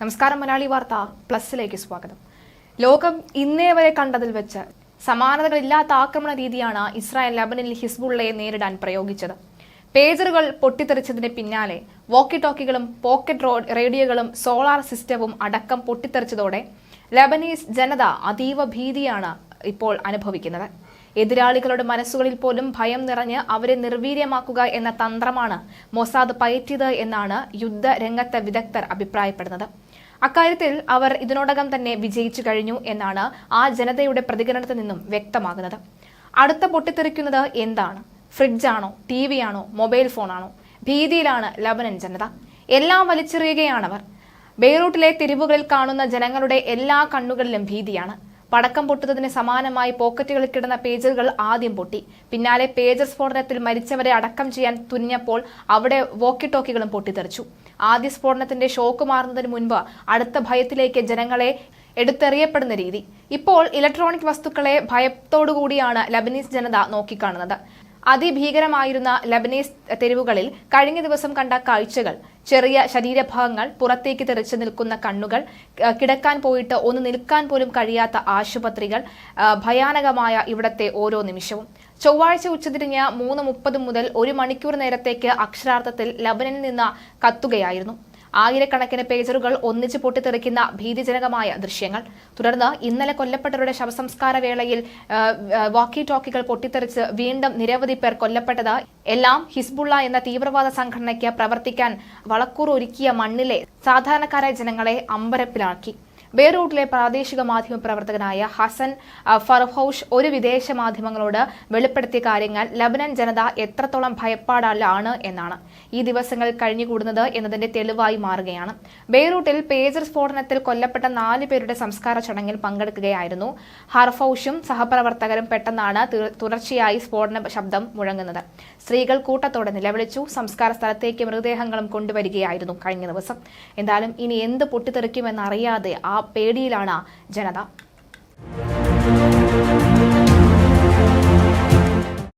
നമസ്കാരം മലയാളി വാർത്ത പ്ലസിലേക്ക് സ്വാഗതം. ലോകം ഇന്നേ വരെ കണ്ടതിൽ വെച്ച് സമാനതകളില്ലാത്ത ആക്രമണ രീതിയാണ് ഇസ്രായേൽ ലബനനിൽ ഹിസ്ബുള്ളയെ നേരിടാൻ പ്രയോഗിച്ചത്. പേജറുകൾ പൊട്ടിത്തെറിച്ചതിന് പിന്നാലെ വോക്കി ടോക്കികളും പോക്കറ്റ് റേഡിയോകളും സോളാർ സിസ്റ്റവും അടക്കം പൊട്ടിത്തെറിച്ചതോടെ ലബനീസ് ജനത അതീവ ഭീതിയാണ് ഇപ്പോൾ അനുഭവിക്കുന്നത്. എതിരാളികളുടെ മനസ്സുകളിൽ പോലും ഭയം നിറഞ്ഞ് അവരെ നിർവീര്യമാക്കുക എന്ന തന്ത്രമാണ് മൊസാദ് പയറ്റിയത് എന്നാണ് യുദ്ധരംഗത്തെ വിദഗ്ധർ അഭിപ്രായപ്പെടുന്നത്. അക്കാര്യത്തിൽ അവർ ഇതിനോടകം തന്നെ വിജയിച്ചു കഴിഞ്ഞു എന്നാണ് ആ ജനതയുടെ പ്രതികരണത്തിൽ നിന്നും വ്യക്തമാകുന്നത്. അടുത്ത പൊട്ടിത്തെറിക്കുന്നത് എന്താണ്? ഫ്രിഡ്ജാണോ? ടി വി ആണോ മൊബൈൽ ഫോണാണോ? ഭീതിയിലാണ് ലബനൻ ജനത. എല്ലാം വലിച്ചെറിയുകയാണവർ. ബെയ്റൂട്ടിലെ തെരുവുകളിൽ കാണുന്ന ജനങ്ങളുടെ എല്ലാ കണ്ണുകളിലും ഭീതിയാണ്. പടക്കം പൊട്ടുന്നതിന് സമാനമായി പോക്കറ്റുകളിൽ കിടന്ന പേജറുകൾ ആദ്യം പൊട്ടി. പിന്നാലെ പേജർ സ്ഫോടനത്തിൽ മരിച്ചവരെ അടക്കം ചെയ്യാൻ തുനിഞ്ഞപ്പോൾ അവിടെ വോക്കി ടോക്കികളും പൊട്ടിത്തെറിച്ചു. ആദ്യ സ്ഫോടനത്തിന്റെ ഷോക്ക് മാറുന്നതിന് മുൻപ് അടുത്ത ഭയത്തിലേക്ക് ജനങ്ങളെ എടുത്തെറിയപ്പെടുന്ന രീതി. ഇപ്പോൾ ഇലക്ട്രോണിക് വസ്തുക്കളെ ഭയത്തോടുകൂടിയാണ് ലബനീസ് ജനത നോക്കിക്കാണുന്നത്. അതിഭീകരമായിരുന്ന ലബനീസ് തെരുവുകളിൽ കഴിഞ്ഞ ദിവസം കണ്ട കാഴ്ചകൾ. ചെറിയ ശരീരഭാഗങ്ങൾ പുറത്തേക്ക് തെറിച്ചു നിൽക്കുന്ന കണ്ണുകൾ കിടക്കാൻ പോയിട്ട് ഒന്ന് നിൽക്കാൻ പോലും കഴിയാത്ത ആശുപത്രികൾ ഭയാനകമായ ഇവിടത്തെ ഓരോ നിമിഷവും. ചൊവ്വാഴ്ച ഉച്ചതിരിഞ്ഞ് മൂന്ന് മുപ്പത് മുതൽ ഒരു മണിക്കൂർ നേരത്തേക്ക് അക്ഷരാർത്ഥത്തിൽ ലബനനിൽ നിന്ന് കത്തുകയായിരുന്നു. ആയിരക്കണക്കിന് പേജറുകൾ ഒന്നിച്ച് പൊട്ടിത്തെറിക്കുന്ന ഭീതിജനകമായ ദൃശ്യങ്ങൾ. തുടർന്ന് ഇന്നലെ കൊല്ലപ്പെട്ടവരുടെ ശവസംസ്കാര വേളയിൽ വാക്കി ടോക്കികൾ പൊട്ടിത്തെറിച്ച് വീണ്ടും നിരവധി പേർ കൊല്ലപ്പെട്ടത് എല്ലാം ഹിസ്ബുള്ള എന്ന തീവ്രവാദ സംഘടനയ്ക്ക് പ്രവർത്തിക്കാൻ വളക്കൂർ ഒരുക്കിയ മണ്ണിലെ സാധാരണക്കാരായ ജനങ്ങളെ അമ്പരപ്പിലാക്കി. ബെയ്റൂട്ടിലെ പ്രാദേശിക മാധ്യമ പ്രവർത്തകനായ ഹസൻ ഫർഹൌഷ് ഒരു വിദേശ മാധ്യമങ്ങളോട് വെളിപ്പെടുത്തിയ കാര്യങ്ങൾ ലബനൻ ജനത എത്രത്തോളം ഭയപ്പാടാണ് എന്നാണ്. ഈ ദിവസങ്ങൾ കഴിഞ്ഞുകൂടുന്നത് എന്നതിന്റെ തെളിവായി മാറുകയാണ്. ബെയ്റൂട്ടിൽ പേജർ സ്ഫോടനത്തിൽ കൊല്ലപ്പെട്ട നാല് പേരുടെ സംസ്കാര ചടങ്ങിൽ പങ്കെടുക്കുകയായിരുന്നു. ഹർഫൌഷും സഹപ്രവർത്തകരും പെട്ടെന്നാണ് തുടർച്ചയായി സ്ഫോടന ശബ്ദം മുഴങ്ങുന്നത്. സ്ത്രീകൾ കൂട്ടത്തോടെ നിലവിളിച്ചു. സംസ്കാര സ്ഥലത്തേക്ക് മൃതദേഹങ്ങളും കൊണ്ടുവരികയായിരുന്നു കഴിഞ്ഞ ദിവസം. എന്തായാലും ഇനി എന്ത് പൊട്ടിത്തെറിക്കുമെന്നറിയാതെ ആ പേടിയിലാണ് ജനത.